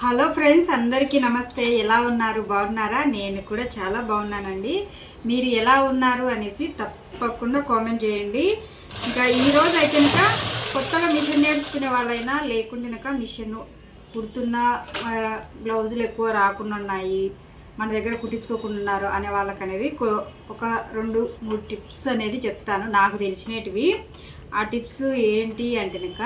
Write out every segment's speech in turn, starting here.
Hello friends అందరికీ నమస్తే. ఎలా ఉన్నారు? బాగున్నారా? నేను కూడా చాలా బాగున్నానండి. మీరు ఎలా ఉన్నారు అనేసి తప్పకుండా కామెంట్ చేయండి. ఇంకా ఈరోజు అయితే కనుక కొత్తగా మిషన్ నేర్చుకునే వాళ్ళైనా లేకుండా కనుక మిషన్ కుడుతున్న బ్లౌజులు ఎక్కువ రాకుండా ఉన్నాయి మన దగ్గర కుట్టించుకోకుండా ఉన్నారు అనే వాళ్ళకి అనేది ఒక రెండు మూడు టిప్స్ అనేది చెప్తాను. నాకు తెలిసినటివి. ఆ టిప్స్ ఏంటి అంటే కనుక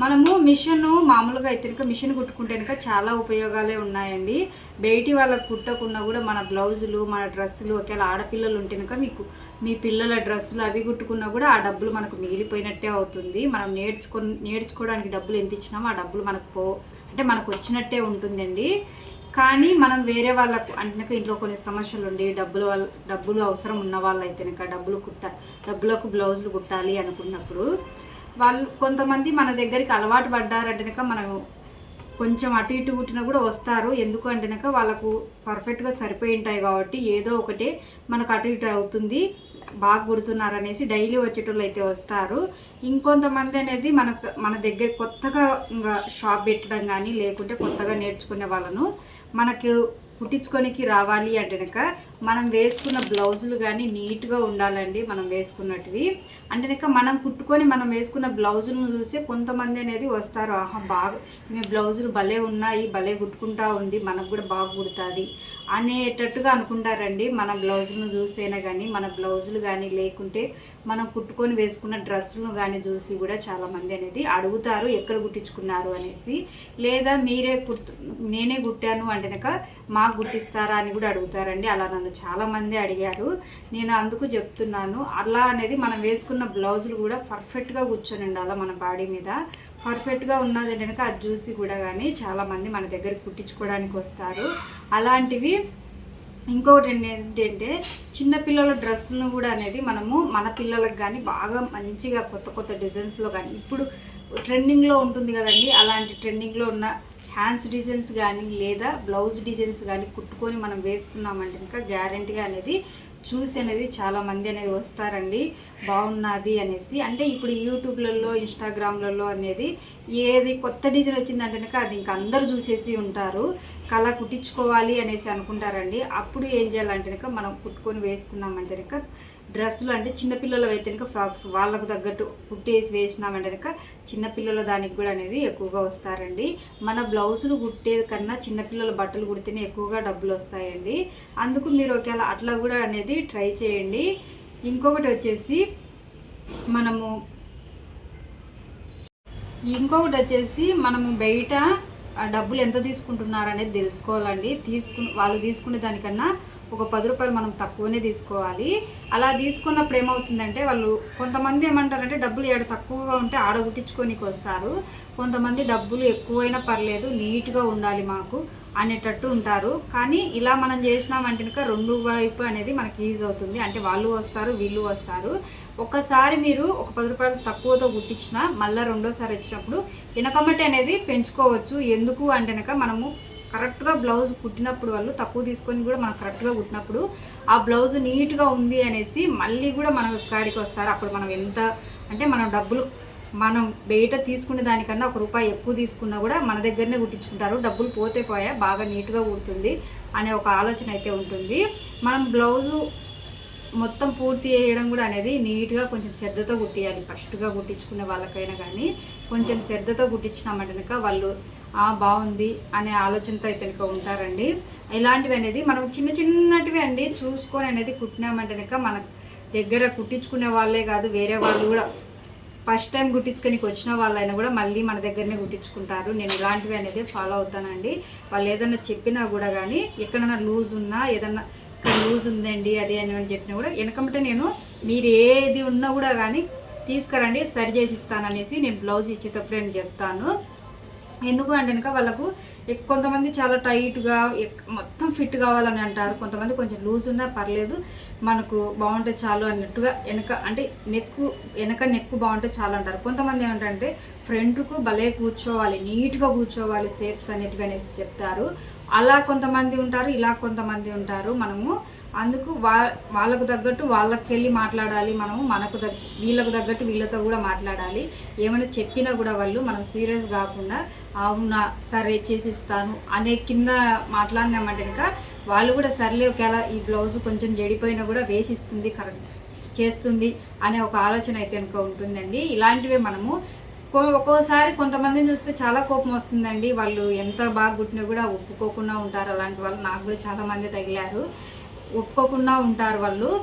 మనము మిషన్ మామూలుగా అయితే కనుక మిషన్ కుట్టుకుంటే కనుక చాలా ఉపయోగాలే ఉన్నాయండి. బయటి వాళ్ళకు కుట్టకుండా కూడా మన బ్లౌజులు మన డ్రెస్సులు ఒకవేళ ఆడపిల్లలు ఉంటే కనుక మీకు మీ పిల్లల డ్రెస్సులు అవి కుట్టుకున్నా కూడా ఆ డబ్బులు మనకు మిగిలిపోయినట్టే అవుతుంది. మనం నేర్చుకో నేర్చుకోవడానికి డబ్బులు ఎంత ఇచ్చినామో ఆ డబ్బులు మనకు పో అంటే మనకు వచ్చినట్టే ఉంటుందండి. కానీ మనం వేరే వాళ్ళకు అంటే ఇంట్లో కొన్ని సమస్యలు ఉండి డబ్బులు వాళ్ళ డబ్బులు అవసరం ఉన్న వాళ్ళు అయితే కనుక డబ్బులు కుట్ట డబ్బులకు బ్లౌజులు కుట్టాలి అనుకున్నప్పుడు వాళ్ళు కొంతమంది మన దగ్గరికి అలవాటు పడ్డారంటే మనం కొంచెం అటు ఇటు కుట్టినా కూడా వస్తారు. ఎందుకు అంటేనక వాళ్ళకు పర్ఫెక్ట్గా సరిపోయి ఉంటాయి కాబట్టి ఏదో ఒకటే మనకు అటు ఇటు అవుతుంది బాగా కుడుతున్నారు అనేసి డైలీ వచ్చేటోళ్ళు అయితే వస్తారు. ఇంకొంతమంది అనేది మనకు మన దగ్గర కొత్తగా ఇంకా షాప్ పెట్టడం కానీ లేకుంటే కొత్తగా నేర్చుకునే వాళ్ళను మనకు కుట్టించుకోనికి రావాలి అంటే మనం వేసుకున్న బ్లౌజులు కానీ నీట్గా ఉండాలండి మనం వేసుకున్నటివి. అంటే కనుక మనం కుట్టుకొని మనం వేసుకున్న బ్లౌజులను చూసి కొంతమంది అనేది వస్తారు ఆహా బాగా మీ బ్లౌజులు భలే ఉన్నాయి భలే కుట్టుకుంటా ఉంది మనకు కూడా బాగా కుడుతుంది అనేటట్టుగా అనుకుంటారండి. మన బ్లౌజులను చూసేనా కానీ మన బ్లౌజులు కానీ లేకుంటే మనం కుట్టుకొని వేసుకున్న డ్రెస్సులను కానీ చూసి కూడా చాలామంది అనేది అడుగుతారు ఎక్కడ కుట్టించుకున్నారు? అనేసి. లేదా మీరే కుట్టు నేనే కుట్టాను అంటే కనుక మాకు కుట్టిస్తారా అని కూడా అడుగుతారండి. అలా నన్ను చాలామంది అడిగారు. నేను అందుకు చెప్తున్నాను. అలా అనేది మనం వేసుకున్న బ్లౌజులు కూడా పర్ఫెక్ట్గా కూర్చొని ఉండాలి మన బాడీ మీద. పర్ఫెక్ట్గా ఉన్నది కనుక అది చూసి కూడా కానీ చాలామంది మన దగ్గరికి కుట్టించుకోవడానికి వస్తారు. అలాంటివి ఇంకొకటి ఏంటంటే చిన్నపిల్లల డ్రెస్సులను కూడా అనేది మనము మన పిల్లలకు కానీ బాగా మంచిగా కొత్త కొత్త డిజైన్స్లో కానీ ఇప్పుడు ట్రెండింగ్లో ఉంటుంది కదండి. అలాంటి ట్రెండింగ్లో ఉన్న హ్యాండ్స్ డిజైన్స్ కానీ లేదా బ్లౌజ్ డిజైన్స్ కానీ కుట్టుకొని మనం వేసుకున్నామంటే ఇంకా గ్యారంటీ అనేది చూసి అనేది చాలా మంది అనేది వస్తారండి. బాగున్నది అనేసి. అంటే ఇప్పుడు యూట్యూబ్లలో ఇన్స్టాగ్రామ్లలో అనేది ఏది కొత్త డిజైన్ వచ్చిందంటే అది ఇంకా అందరూ చూసేసి ఉంటారు. కళ కుట్టించుకోవాలి అనేసి అనుకుంటారండి. అప్పుడు ఏం చేయాలంటే మనం కుట్టుకొని వేసుకున్నామంటే కనుక డ్రెస్సులు అంటే చిన్నపిల్లలు అయితే కనుక ఫ్రాక్స్ వాళ్ళకు తగ్గట్టు కుట్టేసి వేసినామంటే కనుక చిన్నపిల్లల దానికి కూడా అనేది ఎక్కువగా వస్తారండి. మన బ్లౌజులు కుట్టేది కన్నా చిన్నపిల్లల బట్టలు కుడితేనే ఎక్కువగా డబ్బులు వస్తాయండి. అందుకు మీరు ఒకవేళ అట్లా కూడా అనేది ట్రై చేయండి. ఇంకొకటి వచ్చేసి మనము ఇంకొకటి వచ్చేసి మనము బయట డబ్బులు ఎంత తీసుకుంటున్నారనేది తెలుసుకోవాలండి. తీసుకు వాళ్ళు తీసుకునే దానికన్నా ఒక పది రూపాయలు మనం తక్కువనే తీసుకోవాలి. అలా తీసుకున్నప్పుడు ఏమవుతుందంటే వాళ్ళు కొంతమంది ఏమంటారంటే డబ్బులు ఏడ తక్కువగా ఉంటే ఆడ కుట్టించుకోనికి వస్తారు. కొంతమంది డబ్బులు ఎక్కువైనా పర్లేదు నీట్గా ఉండాలి మాకు అనేటట్టు ఉంటారు. కానీ ఇలా మనం చేసినామంటే కనుక రెండు వైపు అనేది మనకి యూజ్ అవుతుంది. అంటే వాళ్ళు వస్తారు వీళ్ళు వస్తారు. ఒకసారి మీరు ఒక పది రూపాయలు తక్కువతో కుట్టించినా మళ్ళీ రెండోసారి వచ్చినప్పుడు వెనకమ్మటి అనేది పెంచుకోవచ్చు. ఎందుకు అంటే కనుక మనము కరెక్ట్గా బ్లౌజ్ కుట్టినప్పుడు వాళ్ళు తక్కువ తీసుకొని కూడా మనం కరెక్ట్గా కుట్టినప్పుడు ఆ బ్లౌజ్ నీట్గా ఉంది అనేసి మళ్ళీ కూడా మన కాడికి వస్తారు. అప్పుడు మనం ఎంత అంటే మనం డబ్బులు మనం బయట తీసుకునే దానికన్నా ఒక రూపాయి ఎక్కువ తీసుకున్నా కూడా మన దగ్గరనే కుట్టించుకుంటారు. డబ్బులు పోతే పోయా బాగా నీట్గా కుడుతుంది అనే ఒక ఆలోచన అయితే ఉంటుంది. మనం బ్లౌజు మొత్తం పూర్తి చేయడం కూడా అనేది నీట్గా కొంచెం శ్రద్ధతో కుట్టియాలి. ఫస్ట్గా కుట్టించుకునే వాళ్ళకైనా కానీ కొంచెం శ్రద్ధతో కుట్టించినామంటే కనుక వాళ్ళు బాగుంది అనే ఆలోచనతో అయితే కనుక ఉంటారండి. ఇలాంటివి అనేది మనం చిన్న చిన్నటివి అండి చూసుకొని అనేది కుట్టినామంటే కనుక మన దగ్గర కుట్టించుకునే వాళ్ళే కాదు వేరే వాళ్ళు కూడా ఫస్ట్ టైం కుట్టించుకొని వచ్చిన వాళ్ళైనా కూడా మళ్ళీ మన దగ్గరనే కుట్టించుకుంటారు. నేను ఇలాంటివి అనేది ఫాలో అవుతానండి. వాళ్ళు ఏదన్నా చెప్పినా కూడా కానీ ఎక్కడైనా లూజ్ ఉన్నా ఏదన్నా ఇక్కడ లూజ్ ఉందండి అది అని అని చెప్పినా కూడా వెనకమంటే నేను మీరు ఏది ఉన్నా కూడా కానీ తీసుకురండి సరి చేసి ఇస్తాననేసి నేను బ్లౌజ్ ఇచ్చేటప్పుడు నేను చెప్తాను. ఎందుకు అంటే కనుక వాళ్ళకు కొంతమంది చాలా టైట్గా ఎక్- మొత్తం ఫిట్ కావాలని అంటారు. కొంతమంది కొంచెం లూజ్ ఉన్నా పర్లేదు మనకు బాగుంటే చాలు అన్నట్టుగా వెనక అంటే నెక్కు వెనక నెక్కు బాగుంటే చాలు అంటారు. కొంతమంది ఏమిటంటే ఫ్రంట్కు భలే కూర్చోవాలి నీట్గా కూర్చోవాలి షేప్స్ అనేటివి అనేసి చెప్తారు. అలా కొంతమంది ఉంటారు ఇలా కొంతమంది ఉంటారు మనము. అందుకు వా వాళ్ళకు తగ్గట్టు వాళ్ళకి వెళ్ళి మాట్లాడాలి మనము మనకు దగ్గ వీళ్ళకు తగ్గట్టు వీళ్ళతో కూడా మాట్లాడాలి. ఏమైనా చెప్పినా కూడా వాళ్ళు మనం సీరియస్ కాకుండా అవునా సరే చేసిస్తాను అనే కింద మాట్లాడినామంటే ఇంకా వాళ్ళు కూడా సర్లే ఒకవేళ ఈ బ్లౌజ్ కొంచెం జడిపోయినా కూడా వేసిస్తుంది కరెక్ట్ చేస్తుంది అనే ఒక ఆలోచన అయితే కనుక ఉంటుందండి. ఇలాంటివే మనము ఒక్కోసారి కొంతమందిని చూస్తే చాలా కోపం వస్తుందండి. వాళ్ళు ఎంత బాగా గుట్టినా కూడా ఒప్పుకోకుండా ఉంటారు. అలాంటి వాళ్ళు నాకు కూడా చాలా మంది తగిలారు. ఒప్పుకోకుండా ఉంటారు వాళ్ళు.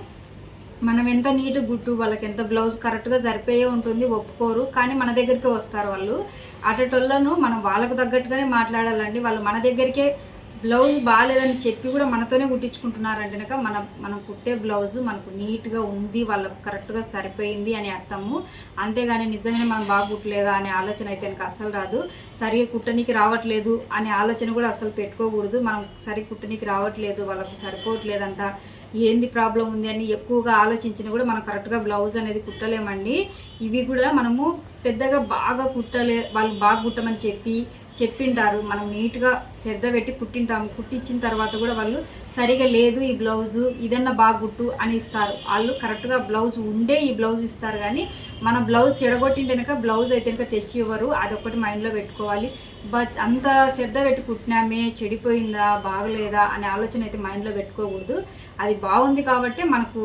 మనం ఎంత నీట్ గుట్టు వాళ్ళకి ఎంత బ్లౌజ్ కరెక్ట్గా సరిపోయే ఉంటుంది ఒప్పుకోరు. కానీ మన దగ్గరికి వస్తారు వాళ్ళు. అటటోళ్ళను మనం వాళ్ళకు తగ్గట్టుగానే మాట్లాడాలండి. వాళ్ళు మన దగ్గరికే బ్లౌజ్ బాగాలేదని చెప్పి కూడా మనతోనే కుట్టించుకుంటున్నారంటే కనుక మన మనం కుట్టే బ్లౌజ్ మనకు నీట్గా ఉంది వాళ్ళకు కరెక్ట్గా సరిపోయింది అని అర్థము. అంతేగాని నిజంగానే మనం బాగా కుట్టలేదా అనే ఆలోచన అయితే నాకు అసలు రాదు. సరిగా కుట్టనీకి రావట్లేదు అనే ఆలోచన కూడా అసలు పెట్టుకోకూడదు. మనం సరి కుట్టనీకి రావట్లేదు వాళ్ళకు సరిపోవట్లేదంట ఏంది ప్రాబ్లం ఉంది అని ఎక్కువగా ఆలోచించినా కూడా మనం కరెక్ట్గా బ్లౌజ్ అనేది కుట్టలేమండి. ఇవి కూడా మనము పెద్దగా బాగా కుట్టలే వాళ్ళు బాగా కుట్టమని చెప్పి చెప్పింటారు. మనం నీట్గా శ్రద్ధ పెట్టి కుట్టింటాము. కుట్టించిన తర్వాత కూడా వాళ్ళు సరిగా లేదు ఈ బ్లౌజు ఇదన్నా బాగుట్టు అని ఇస్తారు. వాళ్ళు కరెక్ట్గా బ్లౌజ్ ఉండే ఈ బ్లౌజ్ ఇస్తారు కానీ మన బ్లౌజ్ చెడగొట్టింటేనక బ్లౌజ్ అయితే కనుక తెచ్చి ఇవ్వరు. అదొకటి మైండ్లో పెట్టుకోవాలి. బట్ అంత శ్రద్ధ పెట్టి కుట్టినామే చెడిపోయిందా బాగలేదా అనే ఆలోచన అయితే మైండ్లో పెట్టుకోకూడదు. అది బాగుంది కాబట్టి మనకు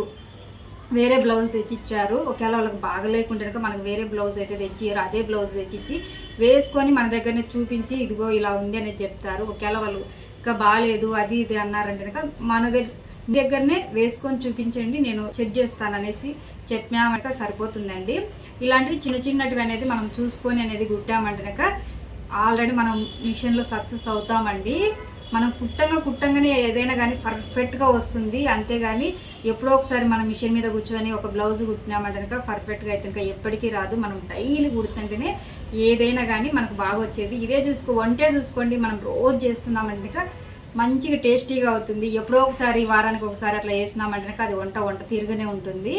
వేరే బ్లౌజ్ తెచ్చిచ్చారు. ఒకవేళ వాళ్ళకి బాగలేకుంటే కనుక మనకు వేరే బ్లౌజ్ అయితే తెచ్చియ్యారు. అదే బ్లౌజ్ తెచ్చిచ్చి వేసుకొని మన దగ్గరనే చూపించి ఇదిగో ఇలా ఉంది అనేది చెప్తారు. ఒకవేళ వాళ్ళు ఇంకా బాగాలేదు అది ఇది అన్నారంటే కనుక మన దగ్గర దగ్గరనే వేసుకొని చూపించండి నేను చెక్ చేస్తాను అనేసి చెప్పామక సరిపోతుందండి. ఇలాంటివి చిన్న చిన్నటివి అనేది మనం చూసుకొని అనేది కుట్టామంటే కనుక ఆల్రెడీ మనం మిషన్లో సక్సెస్ అవుతామండి. మనం కుట్టంగా కుట్టంగానే ఏదైనా కానీ పర్ఫెక్ట్గా వస్తుంది. అంతేగాని ఎప్పుడో ఒకసారి మనం మిషన్ మీద కూర్చొని ఒక బ్లౌజ్ కుట్టినామంటే కనుక పర్ఫెక్ట్గా అయితే ఇంకా ఎప్పటికీ రాదు. మనం డైలీ కుడుతుంటేనే ఏదైనా కానీ మనకు బాగా వచ్చేది. ఇదే చూసుకో వంటే చూసుకోండి. మనం రోజు చేస్తున్నామంటే కనుక మంచిగా టేస్టీగా అవుతుంది. ఎప్పుడో ఒకసారి వారానికి ఒకసారి అట్లా వేసినామంటే అది వంట వంట తీరుగానే ఉంటుంది.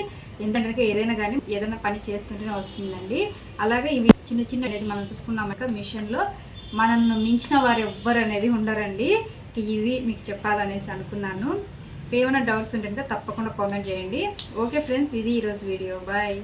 ఎందుకంటే ఏదైనా కానీ ఏదైనా పని చేస్తుంటేనే వస్తుందండి. అలాగే ఇవి చిన్న చిన్న మనం చూసుకున్నామక మిషన్లో మనల్ని మించిన వారు ఎవ్వరు అనేది ఉండరండి. ఇది మీకు చెప్పాలనేసి అనుకున్నాను. ఏమైనా డౌట్స్ ఉంటే తప్పకుండా కామెంట్ చేయండి. ఓకే ఫ్రెండ్స్ ఇది ఈరోజు వీడియో. బాయ్.